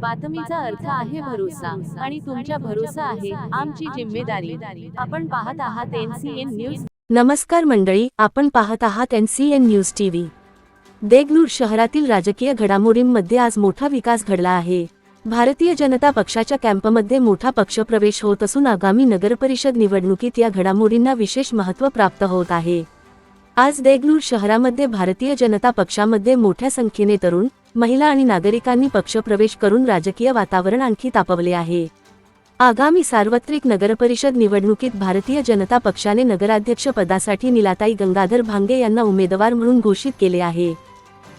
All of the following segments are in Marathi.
बातमीचा अर्थ आहे भरोसा आणि तुमच्या भरोसा आहे आमची जिम्मेदारी. आपण पाहत आहात एनसीएन न्यूज नमस्कार मंडळी आपण पाहत आहात N C N news TV Degloor शहरातील राजकीय घडामोडींमध्ये आज मोठा विकास घडला आहे. भारतीय जनता पक्षाच्या कॅम्पमध्ये मोठा पक्षप्रवेश होत असून आगामी नगरपरिषद निवडणुकीत या घडामोडींना विशेष महत्त्व प्राप्त होत आहे. आज देगलूर शहरामध्ये भारतीय जनता पक्षामध्ये मोठ्या संख्येने तरुण महिला आणि नागरिकांनी पक्षप्रवेश करून राजकीय वातावरण आणखी तापवले आहे. आगामी सार्वत्रिक नगरपरिषद निवडणुकीत भारतीय जनता पक्षाने नगराध्यक्ष पदासाठी निलाताई गंगाधर भांगे यांना उमेदवार म्हणून घोषित केले आहे.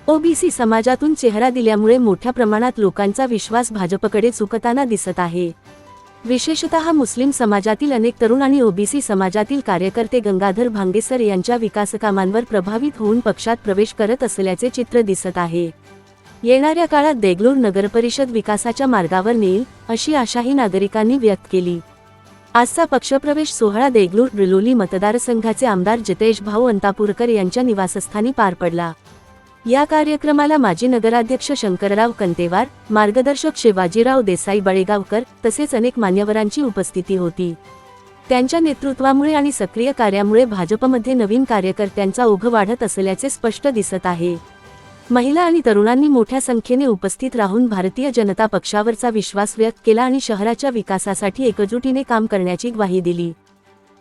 ओबीसी समाजातून चेहरा दिल्यामुळे मोठ्या प्रमाणात लोकांचा विश्वास भाजपकडे चुकताना दिसत आहे. विशेषतः मुस्लिम समाजातील अनेक तरुण आणि ओबीसी समाजातील कार्यकर्ते गंगाधर भांगेसर यांच्या विकासकामांवर प्रभावित होऊन पक्षात प्रवेश करत असल्याचे चित्र दिसत आहे. येणाऱ्या काळात देगलूर नगरपरिषद विकासाच्या मार्गावर नेईल अशी आशाही नागरिकांनी व्यक्त केली. आजचा पक्षप्रवेश सोहळा देगलूर बिलोली मतदारसंघाचे आमदार जितेश भाऊ अंतापूरकर यांच्या निवासस्थानी पार पडला. या कार्यक्रमाला माजी नगराध्यक्ष शंकरराव कंतेवार मार्गदर्शक शिवाजीराव देसाई बळेगावकर तसेच अनेक मान्यवरांची उपस्थिती होती. त्यांच्या नेतृत्वामुळे आणि सक्रिय कार्यामुळे भाजपमध्ये नवीन कार्यकर्त्यांचा ओघ वाढत असल्याचे स्पष्ट दिसत आहे. महिला आणि तरुणांनी मोठ्या संख्येने उपस्थित राहून भारतीय जनता पक्षावरचा विश्वास व्यक्त केला आणि शहराच्या विकासासाठी एकजुटीने काम करण्याची ग्वाही दिली.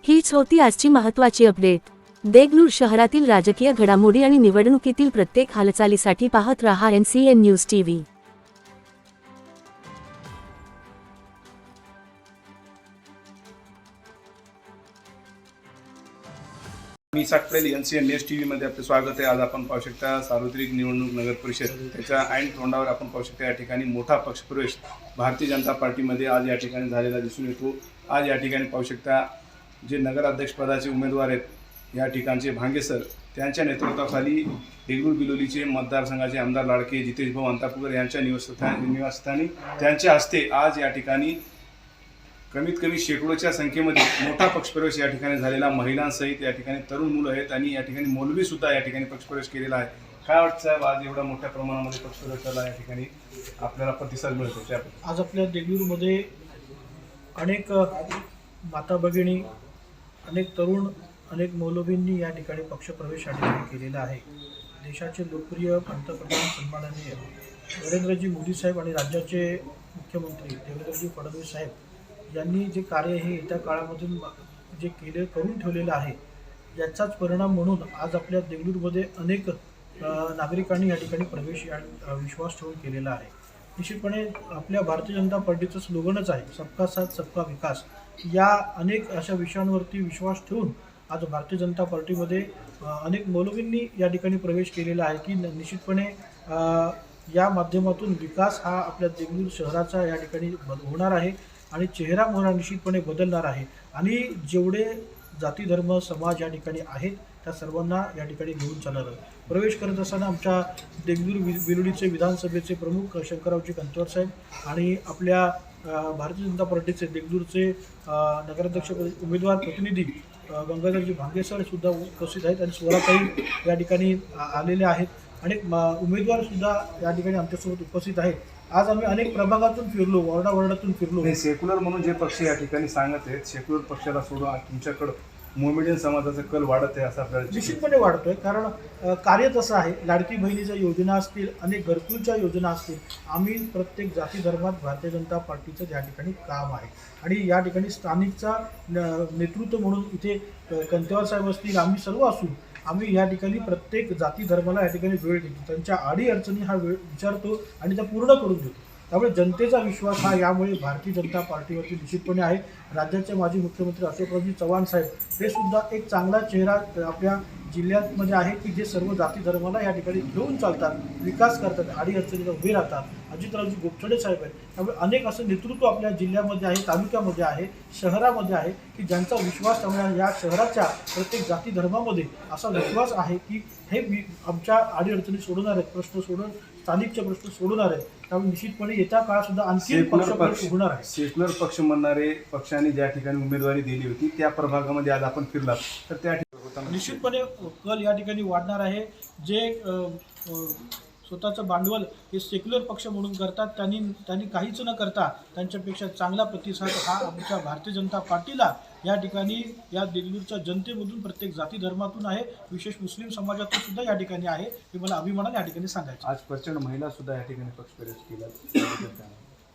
हीच होती आजची महत्त्वाची अपडेट. देगलूर शहरातील राजकीय घडामोडी आणि निवडणुकीतील प्रत्येक हालचालीसाठी पाहत रहा N C N news TV. मी Sakpel N C N S T व्हीमध्ये आपलं स्वागत आहे. आज आपण पाहू शकता सार्वत्रिक निवडणूक नगर परिषद त्याच्या ऐन तोंडावर आपण पाहू शकता या ठिकाणी मोठा पक्षप्रवेश भारतीय जनता पार्टीमध्ये आज या ठिकाणी झालेला दिसून येतो. आज या ठिकाणी पाहू शकता जे नगराध्यक्षपदाचे उमेदवार आहेत या ठिकाणचे भांगे सर त्यांच्या नेतृत्वाखाली देगलूर बिलोलीचे मतदारसंघाचे आमदार लाडके जितेश भाऊ अंतापूरकर यांच्या निवासस्थानी निवासस्थानी त्यांच्या हस्ते आज या ठिकाणी कमीत कमी शेकडोच्या संख्येमध्ये मोठा पक्षप्रवेश या ठिकाणी झालेला. महिलांसहित या ठिकाणी तरुण मुलं आहेत आणि या ठिकाणी मौलवी सुद्धा या ठिकाणी पक्षप्रवेश केलेला आहे. काय वाटतं साहेब आज एवढ्या मोठ्या प्रमाणामध्ये पक्षप्रवेशाला या ठिकाणी? आपल्याला प्रतिसाद मिळतो त्याबद्दल. आज आपल्या देगलूरमध्ये अनेक माता भगिनी अनेक तरुण अनेक मौलवींनी या ठिकाणी पक्षप्रवेश या ठिकाणी केलेला आहे. देशाचे लोकप्रिय पंतप्रधान सन्माननीय नरेंद्रजी मोदी साहेब आणि राज्याचे मुख्यमंत्री देवेंद्रजी फडणवीस साहेब यांनी जे कार्य हे येत्या काळामधून जे केले करून ठेवलेलं आहे याचाच परिणाम म्हणून आज आपल्या देगलूरमध्ये अनेक नागरिकांनी या ठिकाणी प्रवेश या विश्वास ठेवून केलेला आहे. निश्चितपणे आपल्या भारतीय जनता पार्टीचं स्लोगनच आहे सबका साथ सबका विकास. या अनेक अशा विषयांवरती विश्वास ठेवून आज भारतीय जनता पार्टीमध्ये अनेक मौलवींनी या ठिकाणी प्रवेश केलेला आहे की न- निश्चितपणे या माध्यमातून विकास हा आपल्या देगलूर शहराचा या ठिकाणी होणार आहे. आणि चेहरा मोहरा निश्चितपणे बदलणार आहे. आणि जेवढे जाती धर्म समाज या ठिकाणी आहेत त्या सर्वांना या ठिकाणी घेऊन चालणार आहे. प्रवेश करत असताना आमच्या देगदूर वि विधानसभेचे प्रमुख शंकररावजी कंतवर साहेब आणि आपल्या भारतीय जनता पार्टीचे देगदूरचे नगराध्यक्ष उमेदवार प्रतिनिधी गंगाधरजी भांगे सुद्धा उपस्थित आहेत आणि स्वराताई या ठिकाणी आलेले आहेत. अनेक उमेदवार सुद्धा या ठिकाणी आमच्यासोबत उपस्थित आहेत. आज आम्ही अनेक प्रभागातून फिरलो वॉर्डावॉर्डातून फिरलो. नाही सेक्युलर म्हणून जे पक्ष या ठिकाणी सांगत आहेत सेक्युलर पक्षाला सोडून तुमच्याकडं मोमेडियन समाजाचा कल वाढत आहे असं आपल्याला. निश्चितपणे वाढतोय कारण कार्य तसं आहे. लाडकी बहिणीच्या योजना असतील अनेक घरकुलच्या योजना असतील आम्ही प्रत्येक जाती धर्मात भारतीय जनता पार्टीचं या ठिकाणी काम आहे. आणि या ठिकाणी स्थानिकचा नेतृत्व म्हणून इथे कंतेवार साहेब असतील आम्ही सर्व असू आम्ही या ठिकाणी प्रत्येक जाती धर्माला या ठिकाणी वेळ देतो. त्यांच्या आडी अडचणी हा वेळ विचारतो आणि त्या पूर्ण करून देतो. त्यामुळे जनतेचा विश्वास हा यामुळे भारतीय जनता पार्टीवरती निश्चितपणे आहे. राज्याचे माजी मुख्यमंत्री अशोकरावजी चव्हाण साहेब हे सुद्धा एक चांगला चेहरा आपल्या जिल्ह्यामध्ये आहे की जे सर्व जाती धर्माला या ठिकाणी घेऊन चालतात विकास करतात आडी अडचणीला उभे राहतात. अजितरावजी गोपछडे साहेब आहेत. त्यामुळे अनेक असं नेतृत्व आपल्या जिल्ह्यामध्ये आहे तालुक्यामध्ये आहे शहरामध्ये आहे की ज्यांचा विश्वास त्यामुळे या शहराच्या प्रत्येक जाती धर्मामध्ये असा विश्वास आहे की हे वि- आमच्या अडीअडचणी सोडवणार आहेत प्रश्न सोडून स्थानिकचे प्रश्न सोडवणार आहेत. त्यामुळे निश्चितपणे येत्या काळात सुद्धा आणखी पक्ष होणार आहे. सेक्युलर पक्ष म्हणणारे पक्षाने ज्या ठिकाणी उमेदवारी दिली होती त्या प्रभागामध्ये आज आपण फिरलात. तर त्या निश्चितपणे कल या ठिकाणी वाढणार आहे. जे स्वतःचं भांडवल हे सेक्युलर पक्ष म्हणून करतात त्यांनी त्यांनी काहीच न करता त्यांच्यापेक्षा चांगला प्रतिसाद हा आमच्या भारतीय जनता पार्टीला या ठिकाणी या देगलूरच्या जनतेमधून प्रत्येक जाती धर्मातून आहे. विशेष मुस्लिम समाजातून सुद्धा या ठिकाणी आहे. हे मला अभिमानाने या ठिकाणी सांगायचं आज प्रचंड महिला सुद्धा या ठिकाणी पक्षप्रवेश केला.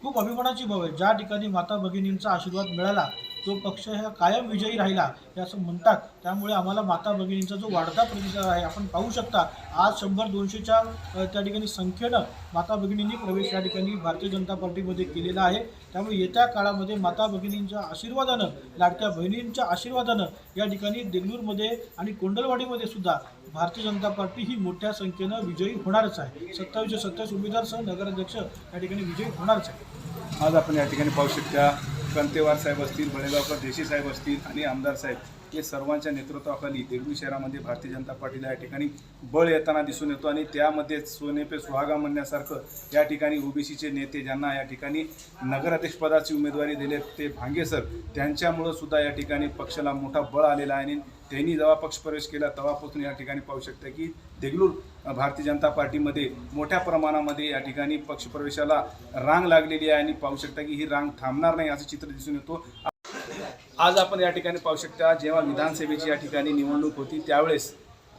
खूप अभिमानाची बाब आहे. ज्या ठिकाणी माता भगिनींचा आशीर्वाद मिळाला तो पक्ष हा कायम विजयी राहिला हे असं म्हणतात. त्यामुळे आम्हाला माता भगिनींचा जो वाढता प्रतिसाद आहे आपण पाहू शकता आज शंभर दोनशेच्या त्या ठिकाणी संख्येनं माता भगिनींनी प्रवेश या ठिकाणी भारतीय जनता पार्टीमध्ये केलेला आहे. त्यामुळे येत्या काळामध्ये माता भगिनींच्या आशीर्वादानं लाडक्या बहिणींच्या आशीर्वादानं या ठिकाणी देगलूरमध्ये आणि कोंडलवाडीमध्ये सुद्धा भारतीय जनता पार्टी ही मोठ्या संख्येनं विजयी होणारच आहे. सत्तावीसशे सत्तावीस उमेदवारसह नगराध्यक्ष या ठिकाणी विजयी होणारच आहे. आज आपण या ठिकाणी पाहू शकता कंतेवार साहेब असतील बळेगावकर देशी साहेब असतील आणि आमदार साहेब हे सर्वांच्या नेतृत्वाखाली देगलू शहरामध्ये भारतीय जनता पार्टीला या ठिकाणी बळ येताना दिसून येतो आणि त्यामध्ये सोने पे सुहागा म्हणण्यासारखं या ठिकाणी ओबीसीचे नेते ज्यांना या ठिकाणी नगराध्यक्षपदाची उमेदवारी दिले ते भांगे सर त्यांच्यामुळं सुद्धा या ठिकाणी पक्षाला मोठा बळ आलेला आहे. आणि त्यांनी जेव्हा पक्षप्रवेश केला तेव्हापासून या ठिकाणी पाहू शकता की देगलूर भारतीय जनता पार्टीमध्ये मोठ्या प्रमाणामध्ये या ठिकाणी पक्षप्रवेशाला रांग लागलेली आहे आणि पाहू शकता की ही रांग थांबणार नाही असं चित्र दिसून येतो. आज आपण या ठिकाणी पाहू शकता जेव्हा विधानसभेची या ठिकाणी निवडणूक होती त्यावेळेस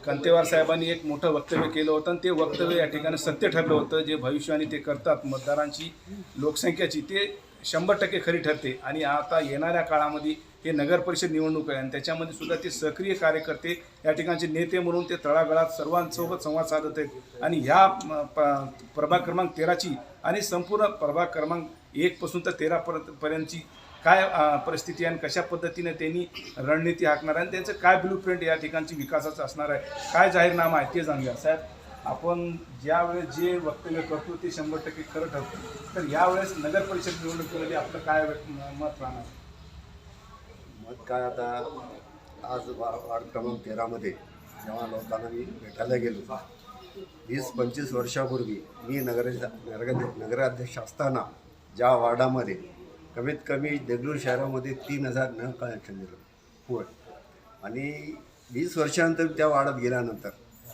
कंतेवार साहेबांनी एक मोठं वक्तव्य केलं होतं आणि ते वक्तव्य या ठिकाणी सत्य ठरलं होतं. जे भविष्याने ते करतात मतदारांची लोकसंख्याची ते शंभर टक्के खरी ठरते. आणि आता येणाऱ्या काळामध्ये हे नगर परिषद निवडणूक आहे. आणि त्याच्यामध्ये सुद्धा ते सक्रिय कार्यकर्ते या ठिकाणचे नेते म्हणून ते तळागळात सर्वांसोबत संवाद साधत आहेत. आणि ह्या प- प्रभाग क्रमांक तेराची आणि संपूर्ण प्रभाग क्रमांक एकपासून तर तेरापर्यंत पर्यंतची काय परिस्थिती आहे आणि कशा पद्धतीने त्यांनी रणनीती हाकणार आहे आणि त्यांचं काय ब्लूप्रिंट या ठिकाणची विकासाचं असणार आहे काय जाहीरनामा आहे ते जाणूया. साहेब आपण ज्यावेळेस जे वक्तव्य करतो ते शंभर टक्के खरं ठरतं. तर यावेळेस नगर परिषद निवडणुकीमध्ये आपलं काय मत राहणार? मग काय आता आज वार्ड क्रमांक तेरामध्ये जेव्हा लोकांना मी भेटायला गेलो वीस पंचवीस वर्षापूर्वी मी नगर नगर नगराध्यक्ष असताना ज्या वार्डामध्ये कमीत कमी देगलूर शहरामध्ये तीन हजार न कनेक्शन दिलं होय आणि वीस वर्षानंतर त्या वार्डात गेल्यानंतर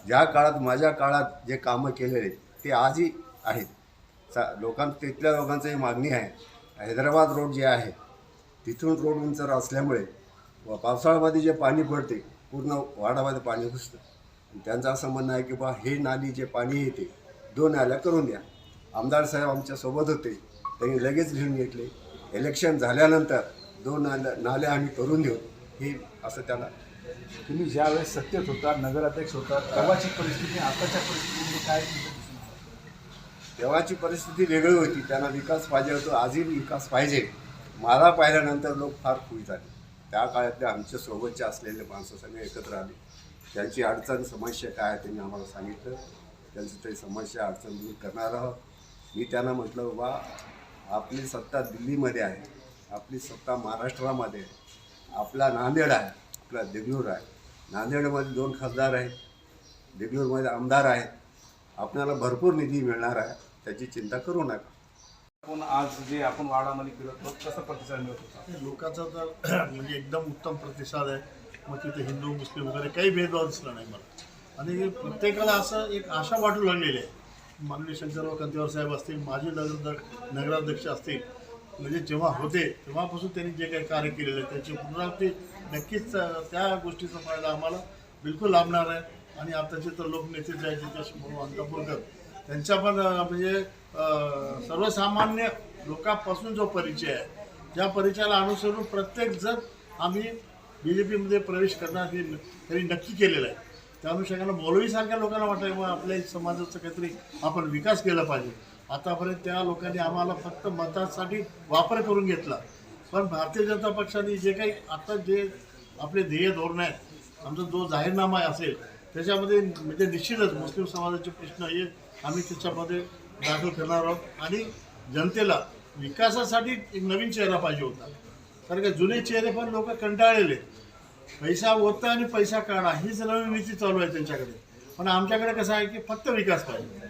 ज्या काळात माझ्या काळात जे कामं केलेले ते आजही आहेत. चा लोकां तिथल्या लोकांचंही मागणी आहे हैदराबाद रोड जे आहे तिथून रोड उंचर असल्यामुळे व पावसाळ्यामध्ये जे पाणी पडते पूर्ण वाडामध्ये पाणी घुसतं. त्यांचं असं म्हणणं आहे की बा हे नाली जे पाणी येते दोन नाल्या करून द्या. आमदार साहेब आमच्यासोबत होते. त्यांनी लगेच लिहून घेतले. इलेक्शन झाल्यानंतर दोन नाल्या नाल्या आम्ही करून देऊ. हे असं त्याला तुम्ही ज्यावेळेस सत्तेत होता नगराध्यक्ष होता तेव्हाची परिस्थिती आताच्या परिस्थितीमध्ये काय? तेव्हाची परिस्थिती वेगळी होती. त्यांना विकास पाहिजे होतो आजही विकास पाहिजे. मला पाहिल्यानंतर लोक फार खुश झाले. त्या काळातले आमच्या सोबतचे असलेले माणसं सगळे एकत्र आले. त्यांची अडचण समस्या काय आहे त्यांनी आम्हाला सांगितलं. त्यांची ते समस्या अडचण दूर करणार आहोत. मी त्यांना म्हटलं बाबा आपली सत्ता दिल्लीमध्ये आहे. आपली सत्ता महाराष्ट्रामध्ये आहे. आपला नांदेड आहे. आपला देगलूर आहे. नांदेडमध्ये दोन खासदार आहेत. देगलूरमध्ये आमदार आहेत. आपल्याला भरपूर निधी मिळणार आहे. त्याची चिंता करू नका. आपण आज जे आपण वाडामध्ये फिरत होतो कसा प्रतिसाद मिळत? होता लोकांचा तर म्हणजे एकदम उत्तम प्रतिसाद आहे. मग तिथे हिंदू मुस्लिम वगैरे काही भेदभाव दिसला नाही मला. आणि प्रत्येकाला असं एक आशा वाटू लागलेली आहे. माननीय शंकरराव कंतेवर साहेब असतील माजी नगर नगराध्यक्ष असतील म्हणजे जेव्हा होते तेव्हापासून त्यांनी जे काही कार्य केलेलं आहे त्याची पुनरावृत्ती नक्कीच त्या गोष्टीचा फायदा आम्हाला बिलकुल लाभणार आहे. आणि आताचे तर लोकनेते जे आहेत जितेश भाऊ अंतापूरकर त्यांचा पण म्हणजे सर्वसामान्य लोकांपासून जो परिचय आहे त्या परिचयाला अनुसरून प्रत्येक जण आम्ही बी जे पीमध्ये प्रवेश करणार हे त्यांनी नक्की केलेलं आहे. त्या अनुषंगानं मौलवीसारख्या लोकांना वाटतं मग आपल्या समाजाचं काहीतरी आपण विकास केला पाहिजे. आतापर्यंत त्या लोकांनी आम्हाला फक्त मतासाठी वापर करून घेतला. पण भारतीय जनता पक्षाने जे काही आता जे आपले ध्येय धोरण आहेत आमचा जो जाहीरनामा असेल त्याच्यामध्ये म्हणजे निश्चितच मुस्लिम समाजाचे प्रश्न हे आम्ही त्याच्यामध्ये दाखल करणार आहोत. आणि जनतेला विकासासाठी एक नवीन चेहरा पाहिजे होता. कारण का जुने चेहरे पण लोक कंटाळलेले पैसा ओता आणि पैसा काढा हीच नवीन नीती चालू आहे त्यांच्याकडे. पण आमच्याकडे कसं आहे की फक्त विकास पाहिजे.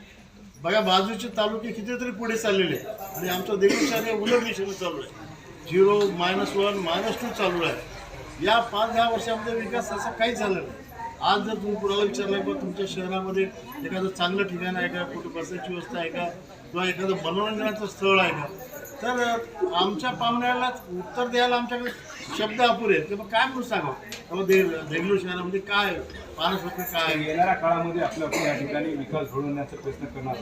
बघा बाजूचे तालुके कितीतरी पुढे चाललेले आहे आणि आमचं देगलूर हे उलट दिशेने चालू आहे. Zero minus one minus two चालू आहे. या पाच दहा वर्षामध्ये विकास असा काहीच झाला नाही. आज जर तुम्ही पुरावा विचारला किंवा तुमच्या शहरामध्ये एखादं चांगलं ठिकाण आहे का? कुठं बसायची व्यवस्था आहे का? किंवा एखादं मनोरंजनाचं स्थळ आहे का? तर आमच्या पाहुण्याला उत्तर द्यायला आमच्याकडे शब्द अपुरे आहेत. मग काय म्हणून अहो, दे देगलूर शहरामध्ये काय पाहण्यासारखं काय? येणाऱ्या काळामध्ये आपलं आपण या ठिकाणी विकास घडवण्याचा प्रयत्न करणार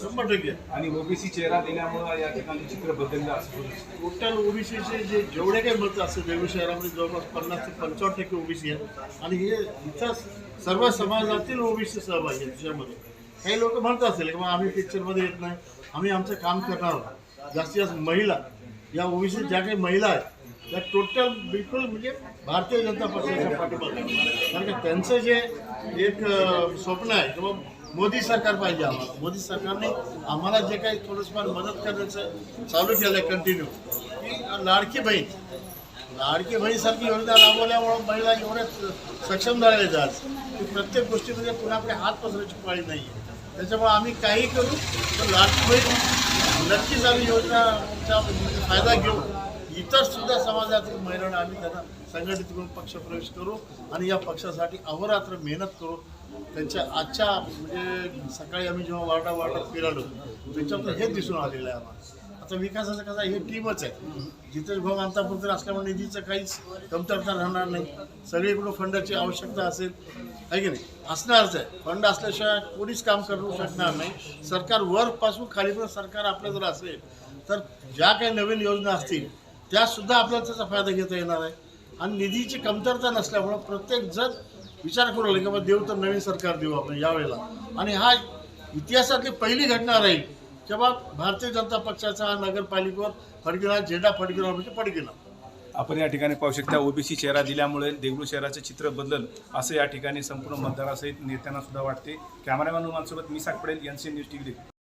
शंभर टक्के. आणि ओबीसी चेहरा दिल्यामुळं या ठिकाणी चित्र बदललं असं. टोटल ओबीसीचे जे जेवढे काही मत असते देगलूर शहरामध्ये जवळपास पन्नास ते पंचावन्न टक्के ओबीसी आहेत. आणि हे इथं सर्व समाजातील ओबीसी सहभागी आहेत त्याच्यामध्ये काही लोक म्हणत असेल की मग आम्ही पिक्चरमध्ये येत नाही. आम्ही आमचं काम करणार आहोत. जास्तीत जास्त महिला या ओबीसी ज्या काही महिला आहेत त्या टोटल बिलकुल म्हणजे भारतीय जनता पक्षाच्या पाठिंबा कारण का त्यांचं जे एक स्वप्न आहे किंवा मोदी सरकार पाहिजे आम्हाला. मोदी सरकारने आम्हाला जे काही थोडंसफार मदत करण्याचं चालू केलं आहे कंटिन्यू की लाडकी बहीण लाडकी बहीणसारखी योजना राबवल्यामुळं महिला एवढ्याच सक्षम झालेल्या आहेत आज. की प्रत्येक गोष्टीमध्ये पुण्याकडे हात पसरायची पाळी नाही आहे त्याच्यामुळे आम्ही काही करू तर लाडकी बहीण नक्कीच आम्ही योजनाचा फायदा घेऊ इतर सुद्धा समाजातील महिलांना आम्ही त्यांना संघटित करून पक्षप्रवेश करू आणि या पक्षासाठी अहोरात्र मेहनत करू. त्यांच्या आजच्या म्हणजे सकाळी आम्ही जेव्हा वार्डा वार्डा फिरालो त्याच्यातून हेच दिसून आलेलं आहे आम्हाला. आता विकासाचं कसं हे टीमच आहे. जिथेच भाऊ अंतापुत्र असल्यामुळे निधीचं काहीच कमतरता राहणार नाही. सगळीकडून फंडाची आवश्यकता असेल. आहे की नाही? असणारच आहे. फंड असल्याशिवाय कोणीच काम करू शकणार नाही. सरकार वरपासून खालीपर्यंत सरकार आपलं जर असेल तर ज्या काही नवीन योजना असतील त्यासुद्धा आपल्याला त्याचा फायदा घेता येणार आहे. आणि निधीची कमतरता नसल्यामुळं प्रत्येक जण विचार करू लागेल की बाबा देऊ तर नवीन सरकार देऊ आपण यावेळेला. आणि हा इतिहासातली पहिली घटना राहील. जेव्हा भारतीय जनता पक्षाचा हा नगरपालिकेवर फडकिना झेंडा फडकिना म्हणजे फडकिना आपण या ठिकाणी पाहू शकता ओबीसी चेहरा दिल्यामुळे देगलूर शहराचे चित्र बदलल असं या ठिकाणी संपूर्ण मतदारासहित नेत्यांना सुद्धा वाटते. कॅमेरामॅन उमानसोबत मी साग पडेल एन न्यूज टीव्ही.